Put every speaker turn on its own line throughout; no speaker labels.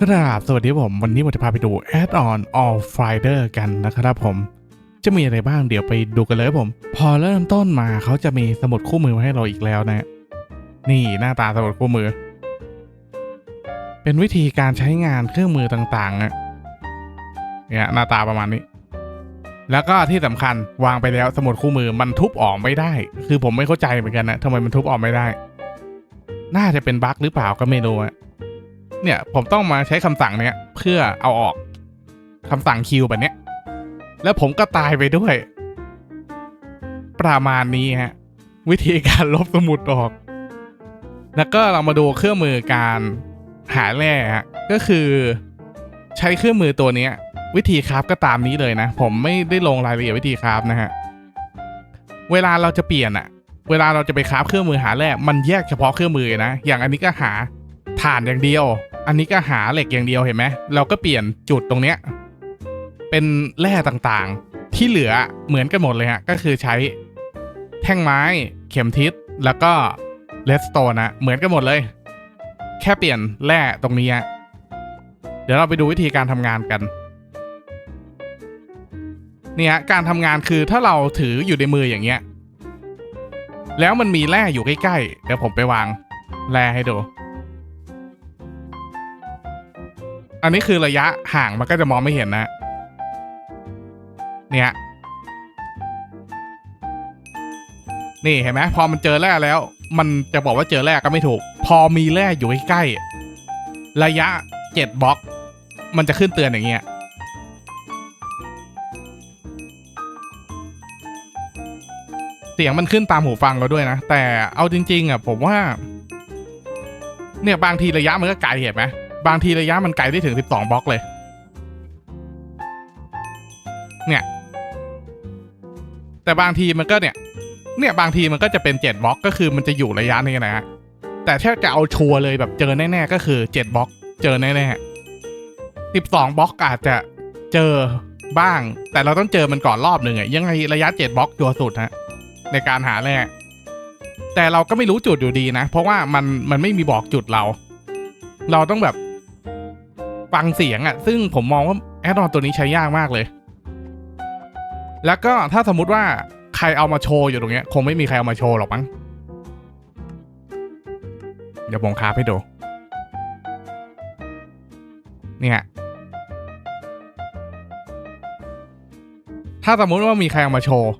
ครับสวัสดีผม วันนี้ผมจะพาไปดู Add on All Finder กันนะครับผม จะมีอะไรบ้างเดี๋ยวไปดูกันเลยผม พอเริ่มต้นมาเขาจะมีสมุดคู่มือมาให้เราอีกแล้วนะ นี่หน้าตาสมุดคู่มือ เป็นวิธีการใช้งานเครื่องมือต่างๆนะเนี่ยหน้าตาประมาณนี้ แล้วก็ที่สำคัญวางไปแล้วสมุดคู่มือมันทุบออกไม่ได้ คือผมไม่เข้าใจเหมือนกันนะทำไมมันทุบออกไม่ได้ น่าจะเป็นบั๊กหรือเปล่าก็ไม่รู้อะ เนี่ยผมต้องมาใช้คำสั่งเนี้ยเพื่อเอาออกคำสั่งคิวแบบเนี้ย แล้วผมก็ตายไปด้วย ประมาณนี้ฮะ วิธีการลบสมุดออก แล้วก็เรามาดูเครื่องมือการหาแร่ฮะก็คือใช้เครื่องมือตัวนี้วิธีคราฟก็ตามนี้เลยนะ ผมไม่ได้ลงรายละเอียดวิธีคราฟนะฮะ เวลาเราจะเปลี่ยนอะเวลาเราจะไปคราฟเครื่องมือหาแร่มันแยกเฉพาะเครื่องมือนะ อย่างอันนี้ก็หาถ่านอย่างเดียว อันนี้ก็หาเหล็กอย่างเดียวเห็นไหมเราก็เปลี่ยนจุดตรงเนี้ยเป็นแร่ต่างๆ ที่เหลือเหมือนกันหมดเลยฮะก็คือใช้แท่งไม้เข็มทิศแล้วก็เลสโตนนะเหมือนกันหมดเลย แค่เปลี่ยนแร่ตรงนี้ฮะเดี๋ยวเราไปดูวิธีการทำงานกันเนี่ยการทำงานคือถ้าเราถืออยู่ในมืออย่างเงี้ย แล้วมันมีแร่อยู่ใกล้ๆ เดี๋ยวผมไปวางแร่ให้ดู อันนี้คือระยะห่างมันก็จะมองไม่เห็นนะ เนี่ย นี่เห็นไหมพอมันเจอแร่แล้ว มันจะบอกว่าเจอแร่ก็ไม่ถูก พอมีแร่อยู่ใกล้ๆระยะเจ็ดบล็อก มันจะขึ้นเตือนอย่างเงี้ยเสียงมันขึ้นตามหูฟังเราด้วยนะ แต่เอาจริง ๆอะผมว่า เนี่ยบางทีระยะมันก็ไกลเห็นไหม บางทีระยะมันไกลได้ถึง 12 บล็อกเลย เนี่ย แต่บางทีมันก็เนี่ย เนี่ยบางทีมันก็จะเป็น 7 บล็อก ก็คือมันจะอยู่ระยะนี้นะฮะ แต่ถ้าจะเอาชัวร์เลยแบบเจอแน่ๆก็คือ 7 บล็อก เจอแน่ๆ12 บล็อกอาจจะเจอบ้าง แต่เราต้องเจอมันก่อนรอบหนึ่งอะยังไงระยะ 7 บล็อกชัวสุดฮะในการหาแร่แต่เราก็ไม่รู้จุดอยู่ดีนะ เพราะว่ามันมันไม่มีบอกจุดเรา เราต้องแบบ ฟังเสียงอะ่ะ ซึ่งผมมองว่าแอดออนตัวนี้ใช้ยากมากเลย แล้วก็ถ้าสมมุติว่าใครเอามาโชว์อยู่ตรงเนี้ย คงไม่มีใครเอามาโชว์หรอกมั้ง เดี๋ยวผมคาให้ดู เนี่ยถ้าสมมุติว่ามีใครเอามาโชว์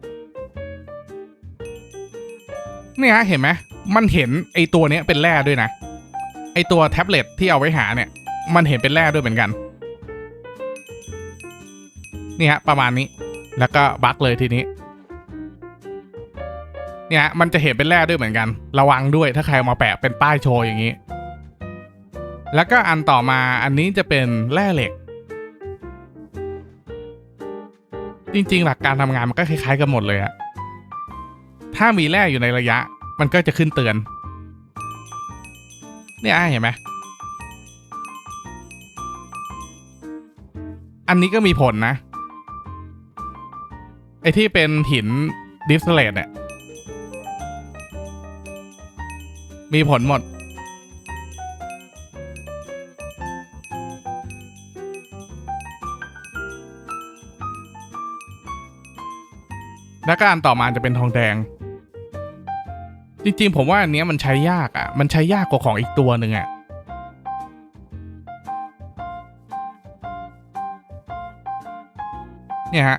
เนี่ยฮะเห็นไหม มันเห็นไอตัวเนี้ยเป็นแร่ด้วยนะ ไอตัวแท็บเล็ตที่เอาไว้หาเนี่ย มันเห็นเป็นแร่ด้วยเหมือนกัน นี่ฮะประมาณนี้ แล้วก็บั๊กเลยทีนี้ เนี่ยฮะมันจะเห็นเป็นแร่ด้วยเหมือนกัน ระวังด้วยถ้าใครมาแปะเป็นป้ายโชว์อย่างนี้ แล้วก็อันต่อมาอันนี้จะเป็นแร่เหล็ก จริงๆ หลักการทำงานมันก็คล้ายๆกันหมดเลยอะถ้ามีแร่อยู่ในระยะ มันก็จะขึ้นเตือน เนี่ยเห็นไหม อันนี้ก็มีผลนะ ไอที่เป็นหินดิสเลตเนี่ย มีผลหมด แล้วก็อันต่อมาจะเป็นทองแดง จริงๆ ผมว่าอันเนี้ยมันใช้ยากอะ มันใช้ยากกว่าของอีกตัวหนึ่งอะ เนี่ยฮะ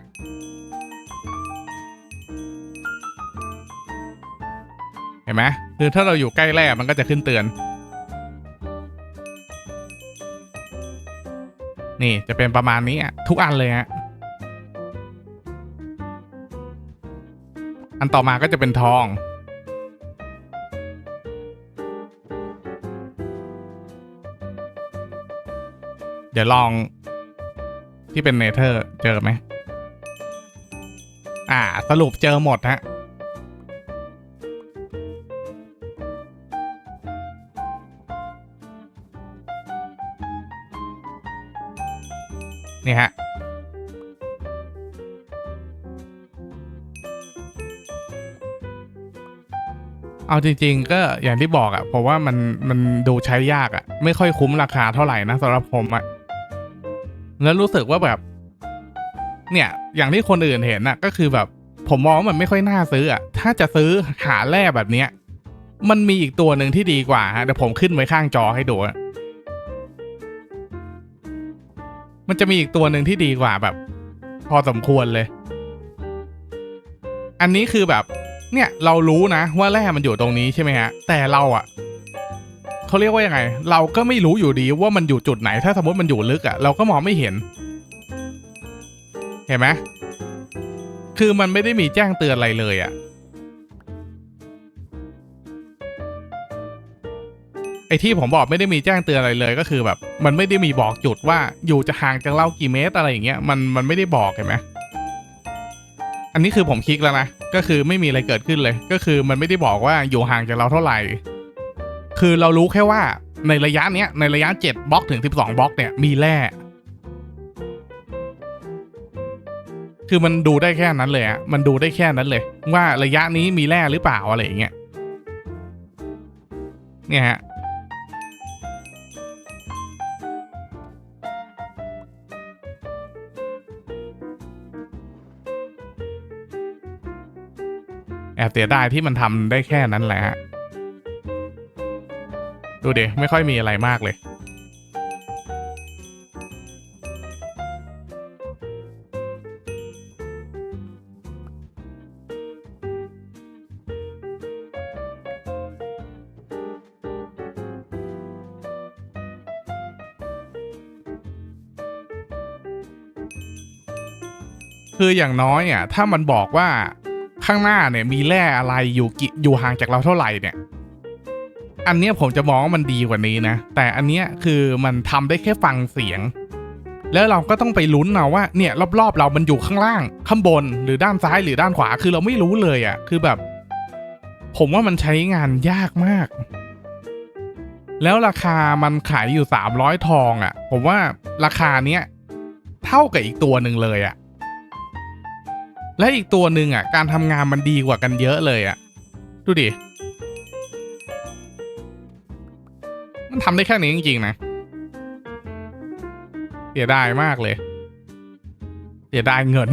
เห็นไหมคือถ้าเราอยู่ใกล้แร่มันก็จะขึ้นเตือน นี่จะเป็นประมาณนี้อะทุกอันเลยฮะอันต่อมาก็จะเป็นทองเดี๋ยวลองที่เป็นเนเธอร์เจอไหม อ่า สรุปเจอหมดฮะนี่ฮะ เอาจริง ๆ ก็อย่างที่บอกอะ่ะเพราะว่ามันมันดูใช้ยากอะ่ะ ไม่ค่อยคุ้มราคาเท่าไหร่นะสำหรับผมอะ่ะ แล้วรู้สึกว่าแบบ เนี่ย อย่างที่คนอื่นเห็นน่ะ ก็คือแบบผมมองว่ามันไม่ค่อยน่าซื้ออะถ้าจะซื้อหาแร่แบบเนี้ย มันมีอีกตัวหนึ่งที่ดีกว่าฮะเดี๋ยวผมขึ้นไว้ข้างจอให้ดูมันจะมีอีกตัวหนึ่งที่ดีกว่าแบบ พอสมควรเลย อันนี้คือแบบ เนี่ยเรารู้นะว่าแร่มันอยู่ตรงนี้ใช่ไหมฮะ แต่เราอะเขาเรียกว่ายังไง เราก็ไม่รู้อยู่ดีว่ามันอยู่จุดไหน ถ้าสมมติมันอยู่ลึกอะ เราก็มองไม่เห็น เห็นไหมคือมันไม่ได้มีแจ้งเตือนอะไรเลยอะไอที่ผมบอกไม่ได้มีแจ้งเตือนอะไรเลยก็คือแบบ มันไม่ได้มีบอกจุดว่าอยู่จะห่างจากเรากี่เมตรอะไรอย่างเงี้ยมันมันไม่ได้บอกเห็นไหมอันนี้คือผมคลิกแล้วนะก็คือไม่มีอะไรเกิดขึ้นเลย ก็คือมันไม่ได้บอกว่าอยู่ห่างจากเราเท่าไหร่ คือเรารู้แค่ว่าในระยะเนี้ยในระยะ 7บล็อกถึง 12บล็อกเนี่ยมีแร่ คือมันดูได้แค่นั้นเลยอะมันดูได้แค่นั้นเลย ว่าระยะนี้มีแร่หรือเปล่าอะไรอย่างเงี้ยเนี่ยฮะแอบเสียดายที่มันทำได้แค่นั้นแหละฮะดูเดไม่ค่อยมีอะไรมากเลย คืออย่างน้อยอะถ้ามันบอกว่าข้างหน้าเนี่ยมีแร่อะไรอยู่กิอยู่ห่างจากเราเท่าไหร่เนี่ย อันเนี้ยผมจะมองว่ามันดีกว่านี้นะ แต่อันเนี้ยคือมันทำได้แค่ฟังเสียง แล้วเราก็ต้องไปลุ้นเอาว่าเนี่ยรอบๆ เรามันอยู่ข้างล่าง ข้างบนหรือด้านซ้ายหรือด้านขวาคือเราไม่รู้เลยอะ่ะ คือแบบ ผมว่ามันใช้งานยากมาก แล้วราคามันขายอยู่สามร้อยทองอะ่ะ ผมว่าราคาเนี้ยเท่ากับอีกตัวหนึ่งเลยอะ และอีกตัวหนึ่งอะ การทำงานมันดีกว่ากันเยอะเลยอะ ดูดิ มันทำได้แค่นี้จริงๆนะ เสียดายมากเลย เสียดายเงิน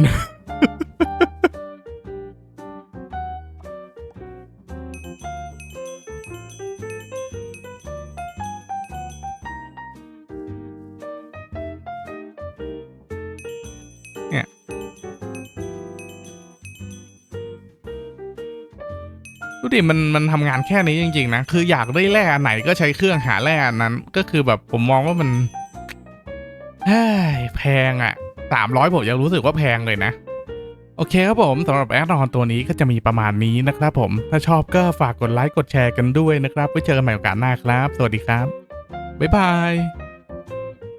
ดิมันมันทำงานแค่นี้จริงๆนะคืออยากได้แร่อันไหนก็ใช้เครื่องหาแร่อันนั้น ก็คือแบบผมมองว่ามันเฮ้ยแพงอะ่ะสามร้อยผมยังรู้สึกว่าแพงเลยนะ โอเคครับผมสำหรับแอดออนตัวนี้ก็จะมีประมาณนี้นะครับผม ถ้าชอบก็ฝากกดไลค์กดแชร์กันด้วยนะครับไว้เจอกันใหม่โอกาสหน้าครับ สวัสดีครับ บ๊ายบาย